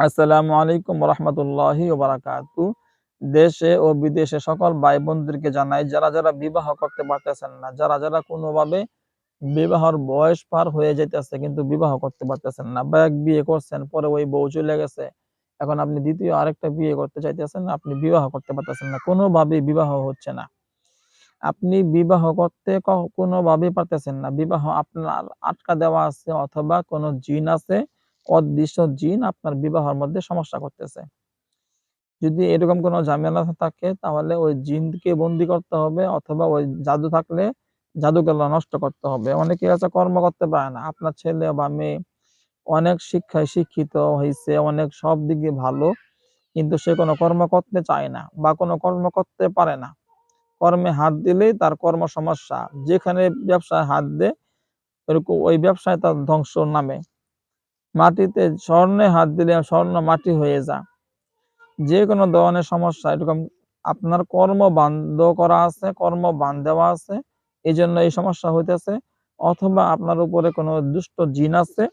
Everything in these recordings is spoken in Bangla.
আসসালামু আলাইকুম রহমতুল্লাহি বারাকাতু দেশে ও বিদেশে সকল ভাই বোনদেরকে জানাই, যারা যারা বিবাহ করতে পারতেছেন না, যারা যারা কোনোভাবে বিবাহর বয়স পার হয়ে যাইতেছে কিন্তু বিবাহ করতে পারতেছেন না। বা এক বিয়ে করছেন, পরে ওই বউ চলে গেছে, এখন আপনি দ্বিতীয় আরেকটা বিয়ে করতে চাইতেছেন, আপনি বিবাহ করতে পারতেছেন না কোনোভাবে বিবাহ হচ্ছে না। আপনি বিবাহ করতে ক- কোনোভাবেই পারতেছেন না। বিবাহ আপনার আটকা দেওয়া আছে অথবা কোনো জিন আছে অদৃশ্য জিন আপনার বিবাহের মধ্যে সমস্যা করতেছে। যদি এরকম কোনো ঝামেলা থাকে, তাহলে ওই জিনকে বন্দি করতে হবে অথবা ওই জাদু থাকলে জাদুগুলো নষ্ট করতে হবে। অনেকে আছে কর্ম করতে পারে না। আপনার ছেলে বা মেয়ে অনেক শিক্ষায় শিক্ষিত হয়েছে অনেক সব দিকে ভালো, কিন্তু সে কোনো কর্ম করতে চায় না বা কোনো কর্ম করতে পারে না। কর্মে হাত দিলেই তার কর্ম সমস্যা। যেখানে ব্যবসায় হাত দেয় ওই ব্যবসায় তার ধ্বংস নামে। মাটিতে স্বর্ণে হাত দিলে স্বর্ণ মাটি হয়ে যা। যে কোনো ধরনের সমস্যা, এরকম আপনার কর্ম বান্ধ করা আছে কর্ম বান দেওয়া আছে এই জন্য এই সমস্যা হইতেছে। অথবা আপনার উপরে কোনো দুষ্ট জিন আছে,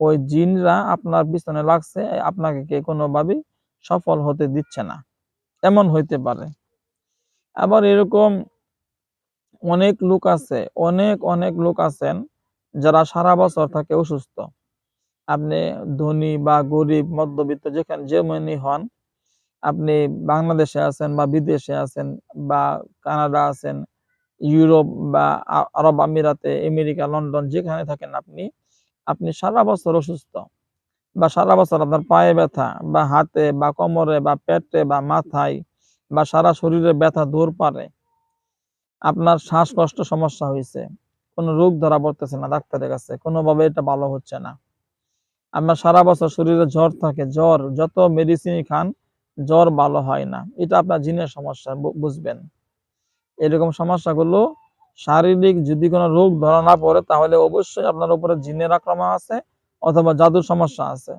ওই জিনরা আপনার পিছনে লাগছে, আপনাকে কে কোনোভাবেই সফল হতে দিচ্ছে না। এমন হইতে পারে। আবার এরকম অনেক লোক আছে, অনেক অনেক লোক আছেন যারা সারা বছর থাকে অসুস্থ। আপনি ধনী বা গরিব, মধ্যবিত্ত, যেখানে যেমনই হন, আপনি বাংলাদেশে আছেন বা বিদেশে আছেন বা কানাডা আছেন, ইউরোপ বা আরব আমিরাতে, আমেরিকা, লন্ডন, যেখানে থাকেন আপনি আপনি সারা বছর অসুস্থ বা সারা বছর আপনার পায়ে ব্যথা বা হাতে বা কোমরে বা পেটে বা মাথায় বা সারা শরীরে ব্যথা দূর পারে, আপনার শ্বাসকষ্ট সমস্যা হয়েছে কোনো রোগ ধরা পড়তেছে না ডাক্তারের কাছে, কোনোভাবে এটা ভালো হচ্ছে না। আপনার সারা বছর শরীরে জ্বর থাকে, জ্বর, যত মেডিসিন খান, জ্বর ভালো হয় না। এটা আপনার জিনের সমস্যা বুঝবেন। এরকম সমস্যাগুলো শারীরিক যদি কোনো রোগ ধরা না পড়ে, তাহলে অবশ্যই আপনার উপরে জিনের আক্রমণ আছে অথবা জাদুর সমস্যা আছে।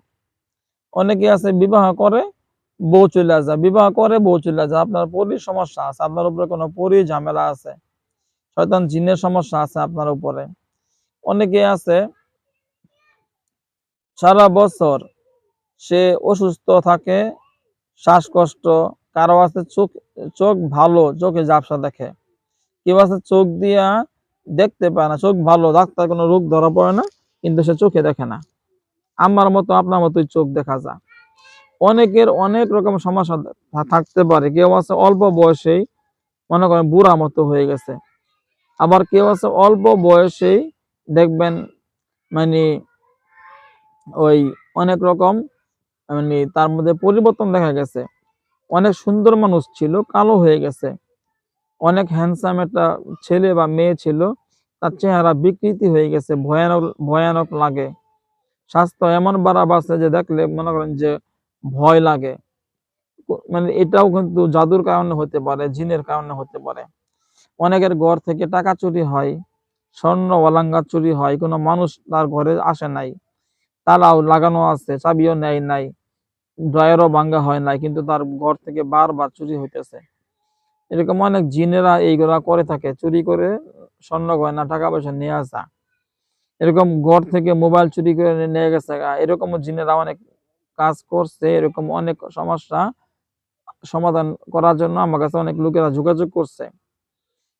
অনেকে আছে, বিবাহ করে, বউ চলে যায়। বিবাহ করে, বউ চলে যায়। আপনার পরির সমস্যা আছে, আপনার উপরে কোনো পরি ঝামেলা আছে। শয়তান জিনের সমস্যা আছে আপনার উপরে। অনেকে আছে সারা বছর সে অসুস্থ থাকে, শ্বাসকষ্ট, কারও আছে চোখ চোখ ভালো, চোখে ঝাপসা দেখে। কেউ আছে চোখ দিয়া দেখতে পায় না, চোখ ভালো, ডাক্তার কোনো রোগ ধরা পড়ে না, কিন্তু সে চোখে দেখে না। আমার মতো, আপনার মতোই চোখ দেখা যায়। অনেকের অনেক রকম সমস্যা থাকতে পারে। কেউ আছে অল্প বয়সেই, মনে করেন বুড়া মতো হয়ে গেছে। আবার কেউ আছে অল্প বয়সেই দেখবেন মানে ওই অনেক রকম মানে তার মধ্যে পরিবর্তন দেখা গেছে। অনেক সুন্দর মানুষ ছিল, কালো হয়ে গেছে। অনেক হ্যান্ডসাম একটা ছেলে বা মেয়ে ছিল, তার চেহারা বিকৃতি হয়ে গেছে, ভয়ানক ভয়ানক লাগে। স্বাস্থ্য এমন বাড়া বাড়ছে যে দেখলে মনে করেন যে ভয় লাগে। মানে এটাও কিন্তু জাদুর কারণে হতে পারে, জিনের কারণে হতে পারে। অনেকের ঘর থেকে টাকা চুরি হয়, স্বর্ণ অলঙ্কার চুরি হয়, কোনো মানুষ তার ঘরে আসে নাই। তালাও লাগানো আছে চাবিও নেয় নাই ড্রয়ারও ভাঙ্গা হয় নাই কিন্তু তার ঘর থেকে বারবার চুরি হইতেছে। এরকম অনেক জিনেরা এইগুলা করে থাকে চুরি করে স্বর্ণ গয়না টাকা পয়সা নিয়ে আসা। এরকম ঘর থেকে মোবাইল চুরি করে নিয়ে গেছে গা, এরকমও জিনেরা অনেক কাজ করছে এরকম অনেক সমস্যা সমাধান করার জন্য আমার কাছে অনেক লোকেরা যোগাযোগ করছে।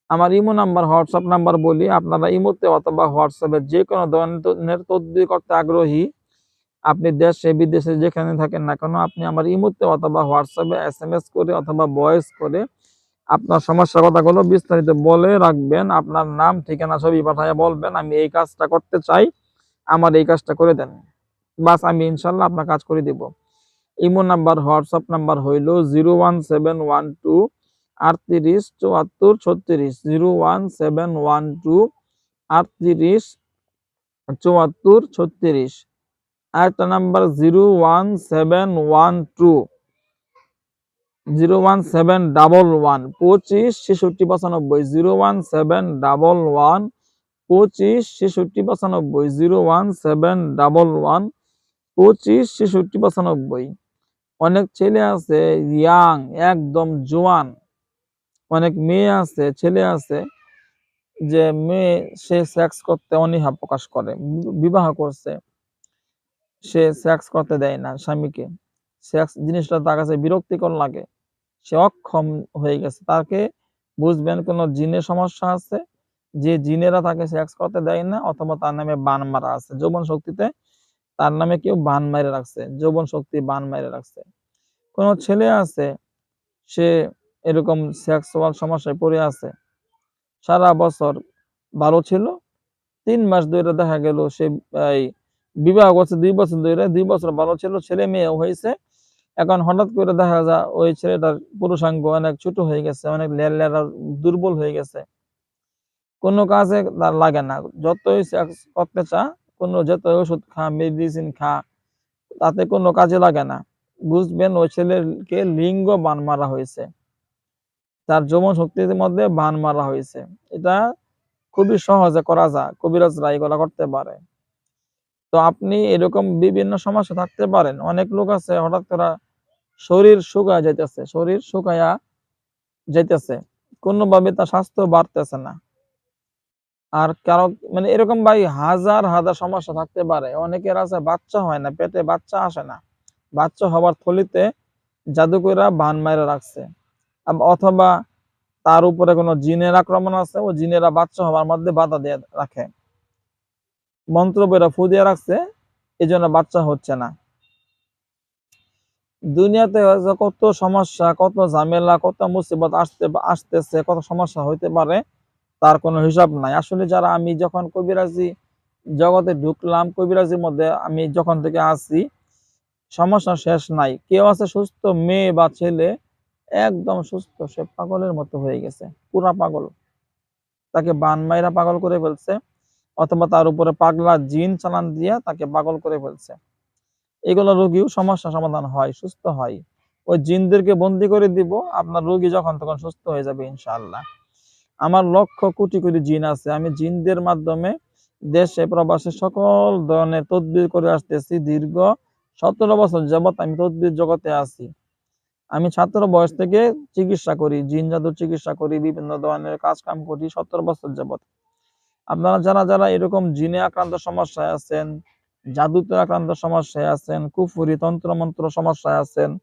আমার ইমো নাম্বার, হোয়াটসঅ্যাপ নাম্বার বলি, আপনারা ইমোতে অথবা হোয়াটসঅ্যাপে যে কোনো ধরনের তদবির করতে আগ্রহী, আপনি দেশে, বিদেশে যেখানে থাকেন না কেন, আপনি আমার ইমোতে অথবা হোয়াটসঅ্যাপে এস এম এস করে অথবা ভয়েস করে আপনার সমস্যার কথাগুলো বিস্তারিত বলে রাখবেন, আপনার নাম, ঠিকানা, ছবি পাঠায় বলবেন, আমি এই কাজটা করতে চাই, আমার এই কাজটা করে দেন। বাস, আমি ইনশাল্লাহ আপনার কাজ করে দিব। ইমো নাম্বার, হোয়াটসঅ্যাপ নাম্বার হইল zero one seven one two আটত্রিশ, চুয়াত্তর, ছত্রিশ, zero one, seven, one, two, আটত্রিশ, চুয়াত্তর, ছত্রিশ। আরেকটা number, zero one, seven, one, two. Zero one, seven, double one, পঁচিশ, ছেষট্টি, পঁচানব্বই। Zero one, seven, double one, পঁচিশ, ছেষট্টি, পঁচানব্বই। Zero one, seven, double one, পঁচিশ, ছেষট্টি, পঁচানব্বই। অনেক ছেলে আছে, ইয়াং, একদম জোয়ান। অনেক মেয়ে আছে, ছেলে আছে, যে মেয়ে, সে সেক্স করতে অনীহা প্রকাশ করে, বিবাহ করছে, সে সেক্স করতে দেয় না স্বামীকে। সেক্স জিনিসটা তার কাছে বিরক্তিকর লাগে। সে অক্ষম হয়ে গেছে। তাকে বুঝবেন কোনো জিনের সমস্যা আছে? যে জিনেরা তাকে সেক্স করতে দেয় না, অথবা তার নামে বান মারা আছে। যৌবন শক্তিতে তার নামে কেউ বান মেরে রাখছে। যৌবন শক্তি বান মেরে রাখছে। কোনো ছেলে আছে, সে এরকম সেক্সুয়াল সমস্যায় পড়ে আছে। সারা বছর ভালো ছিল। তিন মাস ধরে দেখা গেল সে বিবাহ করছে দুই বছর ধরে। দুই বছর ভালো ছিল, ছেলে মেয়ে হয়েছে। এখন হঠাৎ করে দেখা যায় ওই ছেলেটার পুরুষাঙ্গ অনেক ছোট হয়ে গেছে, অনেক লেরা দুর্বল হয়ে গেছে। কোনো কাজে তার লাগে না। যতই করতে চা, কোনো যত ওষুধ খা মেডিসিন খা, তাতে কোনো কাজে লাগে না। বুঝবেন, ওই ছেলেকে লিঙ্গ বান মারা হয়েছে। তার যৌবন শক্তির মধ্যে বান মারা হয়েছে। এটা খুবই সহজে করা যায় কবিরাজরা এগুলা করতে পারে। তো আপনি এরকম বিভিন্ন সমস্যা থাকতে পারেন, অনেক লোক আছে, হঠাৎ করে শরীর শুকায় যাইতেছে, শরীর শুকায়া যাইতেছে, কোনোভাবে তার স্বাস্থ্য বাড়তেছে না। আর কারও মানে এরকম ভাই হাজার হাজার সমস্যা থাকতে পারে, অনেকের আছে বাচ্চা হয় না, পেটে বাচ্চা আসে না। বাচ্চা হবার থলিতে জাদুকররা বান মাইরা রাখছে। অথবা তার উপরে কোনো জিনের আক্রমণ আছে, ও জিনেরা বাচ্চা হওয়ার মধ্যে বাধা দিয়ে রাখে। মন্ত্র বইরা ফু দিয়ে রাখছে এই জন্য বাচ্চা হচ্ছে না। দুনিয়াতে কত সমস্যা, কত ঝামেলা, কত মুসিবত আসতে, আসতেছে, কত সমস্যা হইতে পারে, তার কোনো হিসাব নাই। আসলে যারা আমি যখন কবিরাজি জগতে ঢুকলাম, কবিরাজির মধ্যে আমি যখন থেকে আসি সমস্যা শেষ নাই। কেউ আছে সুস্থ মেয়ে বা ছেলে একদম সুস্থ, সে পাগলের মতো হয়ে গেছে, পুরা পাগল। তাকে বান মাইরা পাগল করে ফেলছে, অথবা তার উপরে পাগলা জিন চালান দিয়া তাকে পাগল করে ফেলছে। এগুলো রোগীও সমস্যা সমাধান হয়, সুস্থ হয়। ওই জিনদেরকে বন্দি করে দিব, আপনার রোগী যখন তখন সুস্থ হয়ে যাবে ইনশাআল্লাহ। আমার লক্ষ কোটি কোটি জিন আছে, আমি জিনদের মাধ্যমে দেশে, প্রবাসে সকল ধরনের তদবির করে আসতেছি। দীর্ঘ সতেরো বছর যাবত আমি তদবির জগতে আছি। আমি ছাত্র বয়স থেকে চিকিৎসা করি জিন জাদুর চিকিৎসা করি, বিভিন্ন ধরনের কাজ কাম করি, সত্তর বছর যাবত আপনারা যারা যারা এরকম জিনে আক্রান্ত সমস্যায় আছেন, জাদুতে আক্রান্ত সমস্যায় আছেন, কুফুরি তন্ত্র মন্ত্র সমস্যায় আছেন,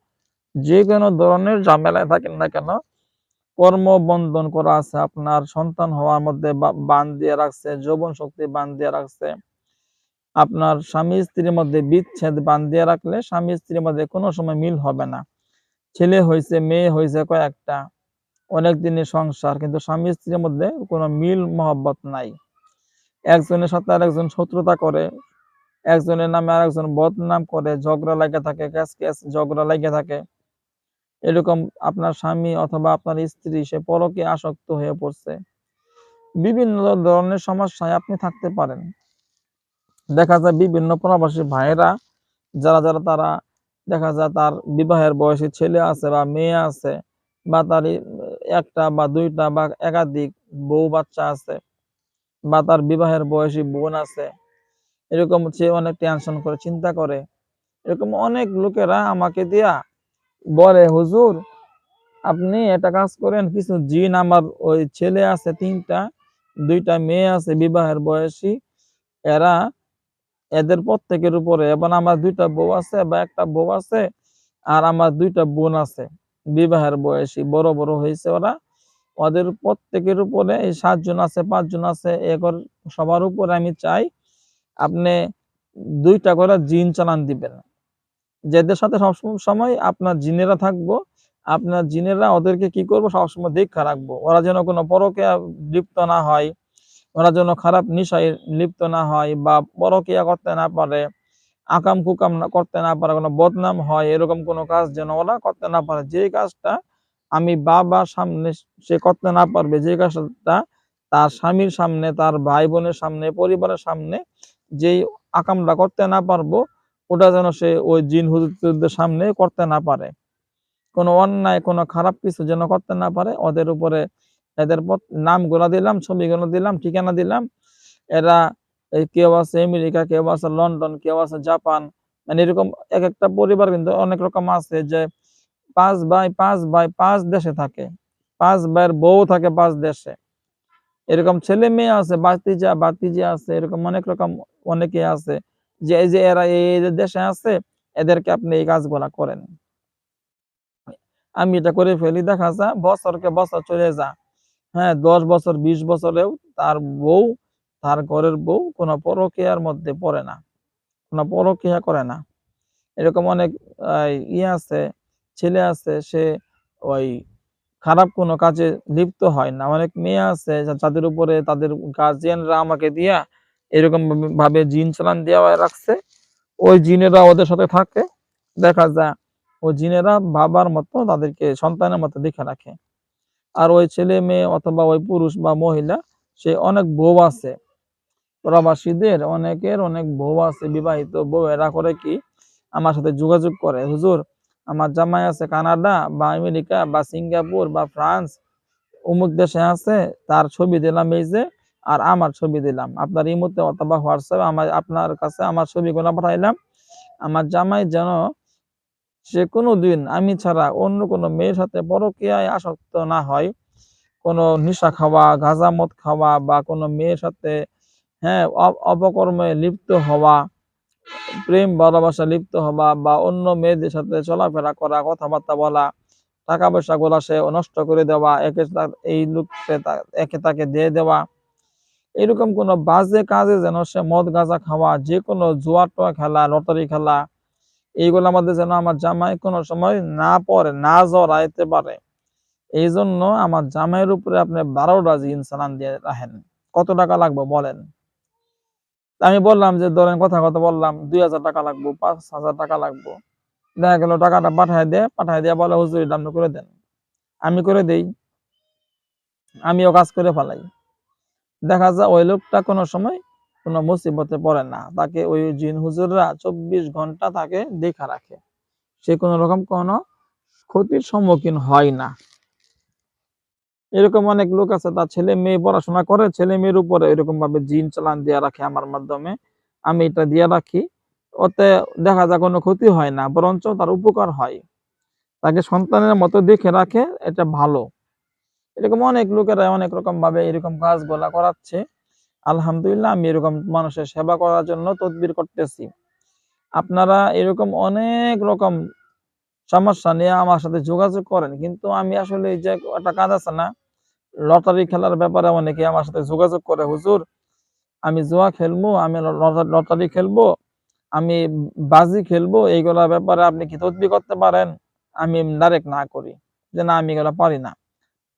যে কোনো ধরনের ঝামেলায় থাকেন না কেন, কর্ম বন্ধন করা আছে আপনার, সন্তান হওয়ার মধ্যে বা- বান দিয়ে রাখছে, যৌবন শক্তি বান দিয়ে রাখছে। আপনার স্বামী স্ত্রীর মধ্যে বিচ্ছেদ বান দিয়ে রাখলে স্বামী স্ত্রীর মধ্যে কোনো সময় মিল হবে না। ছেলে হয়েছে, মেয়ে হয়েছে কয়েকটা অনেক দিনের সংসার, কিন্তু স্বামী স্ত্রীর মধ্যে কোনো মিল মহব্বত নাই। একজনের সাথে আরেকজন শত্রুতা করে, একজনের নামে আরেকজন বদনাম করে, ঝগড়া লাগে থাকে ক্যাস ক্যাস ঝগড়া লাগে থাকে। এরকম আপনার স্বামী অথবা আপনার স্ত্রী, সে পরকে আসক্ত হয়ে পড়ছে। বিভিন্ন ধরনের সমস্যায় আপনি থাকতে পারেন। দেখা যায় বিভিন্ন প্রবাসী ভাইয়েরা, যারা যারা তারা দেখা যায় তার বিবাহের বয়সী ছেলে আছে বা মেয়ে আছে বা তার একটা বা দুইটা বা একাধিক বউ বাচ্চা আছে বা তার বিবাহের বয়সী বোন আছে, এরকম সে অনেক টেনশন করে, চিন্তা করে। এরকম অনেক লোকেরা আমাকে দিয়া বলে, হুজুর, আপনি এটা কাজ করেন, কিছু জিন আমার ওই ছেলে আছে তিনটা, দুইটা মেয়ে আছে বিবাহের বয়সী, এরা এদের প্রত্যেকের উপরে। এবং আমার দুইটা বউ আছে বা একটা বউ আছে আর আমার দুইটা বোন আছে। বিবাহের বয়সী, বড় বড় হয়েছে ওরা। ওদের প্রত্যেকের উপরে এই সাতজন আছে, পাঁচজন আছে একর সবার উপরে আমি চাই আপনি দুইটা করে জিন চালান দিবেন। যাদের সাথে সবসময় সময় আপনার জিনেরা থাকব, আপনার জিনেরা ওদেরকে কি করব সবসময় দীক্ষা রাখব। ওরা যেন কোনো পরকে লিপ্ত না হয়। ওরা যেন খারাপ নিশায় লিপ্ত না হয় বা পরকিয়া করতে না পারে, আকাম কুকাম করতে না পারে, কোনো বদনাম হয়, এরকম কোনো কাজ যেন ওরা করতে না পারে। যে কাজটা আমি বাবা সামনে সে করতে না পারবে, যে কাজটা তার স্বামীর সামনে, তার ভাই বোনের সামনে, পরিবারের সামনে যেই আকামটা করতে না পারব, ওটা যেন সে ওই জিন হুজুরদের সামনে করতে না পারে। কোনো অন্যায়, কোনো খারাপ কিছু যেন করতে না পারে, ওদের উপরে এদের নাম গোলা দিলাম, ছবিগুলো দিলাম, ঠিকানা দিলাম। এরা কেউ আছে আমেরিকা, কেউ আছে লন্ডন, কেউ আছে জাপান মানে এরকম এক একটা পরিবার কিন্তু অনেক রকম আছে যে পাঁচ ভাই পাঁচ ভাই পাঁচ দেশে থাকে। পাঁচ ভাইয়ের বউ থাকে পাঁচ দেশে। এরকম ছেলে মেয়ে আছে বাতিজা বাতিজা আছে, এরকম অনেক রকম অনেকে আছে। যে এই যে এরা এই যে দেশে আছে, এদেরকে আপনি এই কাজগুলা করেন। আমি এটা করে ফেলি, দেখা যায় বছরকে বছর চলে যা। হ্যাঁ দশ বছর, বিশ বছরেও তার বউ, তার ঘরের বউ কোনো পরকীয়ার মধ্যে পড়ে না। কোনো পরকীয়া করে না। এরকম অনেক ইয়ে আছে, ছেলে আছে, সে ওই খারাপ কোনো কাজে লিপ্ত হয় না। অনেক মেয়ে আছে যাদের উপরে তাদের গার্জিয়ানরা আমাকে দিয়া এরকম ভাবে জিন চালান দেওয়া রাখছে। ওই জিনেরা ওদের সাথে থাকে। দেখা যায়, ওই জিনেরা বাবার মতো, তাদেরকে সন্তানের মতো দেখে রাখে। আর ওই ছেলে মেয়ে অথবা ওই পুরুষ বা মহিলা, সে অনেক বউ আছে। প্রবাসীদের অনেকের অনেক বউ আছে, বিবাহিত বউ। এরা করে কি? আমার সাথে যোগাযোগ করে। হুজুর, আমার জামাই আছে কানাডা বা আমেরিকা বা সিঙ্গাপুর বা ফ্রান্স। অমুক দেশে আছে, তার ছবি দিলাম এই যে, আর আমার ছবি দিলাম। আপনার ইমোতে অথবা হোয়াটসঅ্যাপে আমার, আপনার কাছে আমার ছবিগুলো পাঠাইলাম। আমার জামাই যেন সে কোনো দিন আমি ছাড়া অন্য কোনো মেয়ের সাথে পরকীয়ায় আসক্ত না হয়। কোনো নেশা খাওয়া গাঁজা মদ খাওয়া বা কোনো মেয়ের সাথে হ্যাঁ অপকর্মে লিপ্ত হওয়া, প্রেম, ভালোবাসা লিপ্ত হওয়া বা অন্য মেয়েদের সাথে চলাফেরা করা, কথাবার্তা বলা টাকা পয়সা গুলা সে নষ্ট করে দেওয়া, একে এই লোককে একে তাকে দিয়ে দেওয়া। এরকম কোনো বাজে কাজে যেন সে মদ, গাঁজা খাওয়া, যে কোনো জুয়া, টুয়া খেলা, লটারি খেলা এইগুলোর মধ্যে যেন আমার জামাই কোনো সময় না পড়ে না জড়াইতে পারে। এই জন্য আমার জামাইয়ের উপরে আপনি বারোটা জিন সালান দিয়ে রাখেন। কত টাকা লাগবে বলেন? আমি বললাম যে, ধরেন কথা কথা বললাম, দুই হাজার টাকা লাগবো, পাঁচ হাজার টাকা লাগবো। দেখা গেল টাকাটা পাঠায় দেয়, পাঠায় দিয়ে বলে, হুজুর আপনি করে দেন। আমি করে দেই। আমিও কাজ করে ফেলাই। দেখা যায় ওই লোকটা কোনো সময় কোনো মুসিবতে পড়ে না। তাকে ওই জিন হুজুররা চব্বিশ ঘণ্টা তাকে দেখা রাখে। সে কোনো রকম কোনো ক্ষতির সম্মুখীন হয় না। এরকম অনেক লোক আছে, তার ছেলে মেয়ে পড়াশোনা করে, ছেলে মেয়ের উপরে এরকম ভাবে জিন চালান দিয়ে রাখে আমার মাধ্যমে। আমি এটা দিয়ে রাখি। ওতে দেখা যায় কোনো ক্ষতি হয় না, বরঞ্চ তার উপকার হয়। তাকে সন্তানের মতো দেখে রাখে, এটা ভালো। এরকম অনেক লোকেরা অনেক রকম ভাবে এরকম কাজগুলা করাচ্ছে। আলহামদুলিল্লাহ আমি এরকম মানুষের সেবা করার জন্য তদবির করতেছি। আপনারা এরকম অনেক রকম সমস্যা নিয়ে আমার সাথে যোগাযোগ করেন, কিন্তু আমি আসলে যে একটা কাজ আছে না, লটারি খেলার ব্যাপারে অনেকে আমার সাথে যোগাযোগ করে, হুজুর, আমি জুয়া খেলব, আমি লটারি খেলব, আমি বাজি খেলব এইগুলা ব্যাপারে আপনি কি তদবি করতে পারেন? আমি ডাইরেক্ট না করি, যে না, আমি এগুলা পারি না।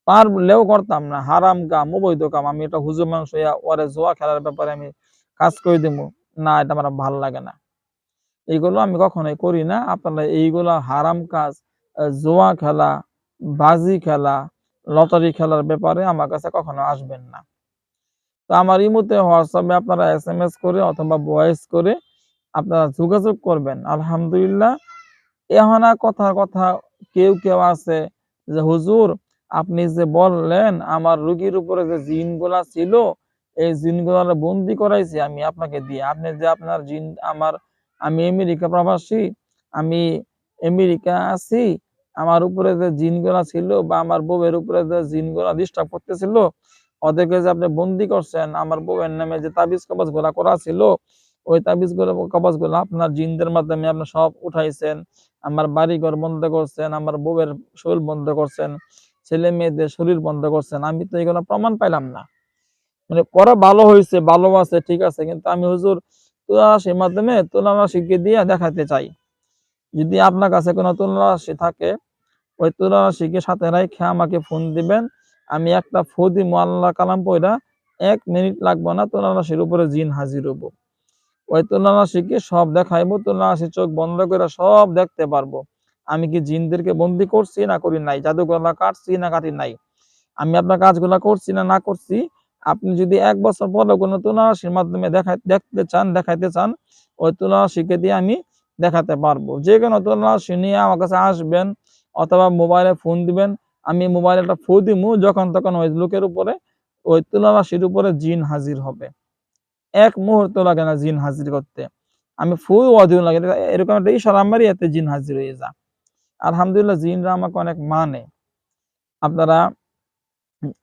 পারলেও করতাম না, হারাম কাম, অবৈধ কাম, আমি এটা হুজুর মানুষ হইয়া ওরে জুয়া খেলার ব্যাপারে আমি কাজ করে দিব, না, এটা আমার ভালো লাগে না। এইগুলো আমি কখনোই করি না, আপনারা এইগুলা হারাম কাজ জুয়া খেলা, বাজি খেলা, লটারি খেলার ব্যাপারে আমার কাছে কখনো আসবেন না। তো আমার ইমুতে হোয়াটসঅ্যাপে আপনারা এস এম এস করে অথবা ভয়েস করে আপনারা যোগাযোগ করবেন, আলহামদুলিল্লাহ। এহনা কথার কথা কেউ কেউ আছে যে, হুজুর আপনি যে বললেন, আমার রুগীর উপরে যে জিনগুলা ছিল, এই জিনগুলার বন্দি করাইছি আমি আপনাকে দিয়ে। আপনি যে আপনার জিন, আমার, আমি আমেরিকা প্রবাসী, আমি আমেরিকা আছি, আমার উপরে যে জিনগুলা ছিল বা আমার বউয়ের উপরে যে জিনগুলা ডিস্টার্ব করতেছিল, ওদেরকে যে আপনি বন্দি করছেন, আমার বউয়ের নামে যে তাবিজ কবজগুলা করা ছিল, ওই তাবিজগুলো কবজগুলো আপনার জিনদের মাধ্যমে আপনি সব উঠাইছেন, আমার বাড়ি ঘর বন্ধ করছেন, আমার বউয়ের শরীর বন্ধ করছেন ছেলে মেয়েদের শরীর বন্ধ করছেন আমি তো এগুলো প্রমাণ পাইলাম না। মানে করা ভালো হয়েছে, ভালো আছে, ঠিক আছে, কিন্তু আমি হুজুর তুলারাশির মাধ্যমে তুলারাশিকে দিয়ে দেখাতে চাই। যদি আপনার কাছে কোনো তুলারাশি থাকে, ওই তুলারাশিকে সাথে রেখে আমাকে ফোন দিবেন, আমি একটা ফদি মোয়াল্লা কালাম পয়রা এক মিনিট লাগবে না তুলারাশির উপরে জিন হাজির হব। ওই তুলারাশিকে সব দেখাইবো তুলারাশি চোখ বন্ধ করে সব দেখতে পারব। আমি কি জিনদেরকে বন্দি করছি না করি নাই? জাদুগুলা কাটছি না কাটি নাই? আমি আপনার কাজগুলা করছি না না করছি? আপনি যদি এক বছর পরে কোনো তুলারাশির মাধ্যমে দেখা দেখতে চান, দেখাইতে চান, ওই তুলারাশিকে দিয়ে আমি দেখাতে পারব। যে কোনো তুলারাশি নিয়ে আমার কাছে আসবেন অথবা মোবাইলে ফোন দিবেন, আমি মোবাইলে একটা ফোন দিমু, যখন তখন ওই লোকের উপরে, ওই তুলারাশির উপরে জিন হাজির হবে। এক মুহূর্ত লাগে না জিন হাজির করতে। আমি ফুল অধীন লাগে এরকম একটা ইশারা মারি এতে জিন হাজির হয়ে যা। আলহামদুলিল্লাহ জিনরা আমাকে অনেক মানে আপনারা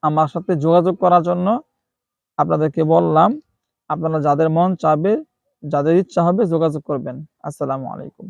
আমার সাথে যোগাযোগ করার জন্য আপনাদেরকে বললাম, আপনারা যাদের মন চাবে, যাদের ইচ্ছা হবে যোগাযোগ করবেন। আসসালামু আলাইকুম।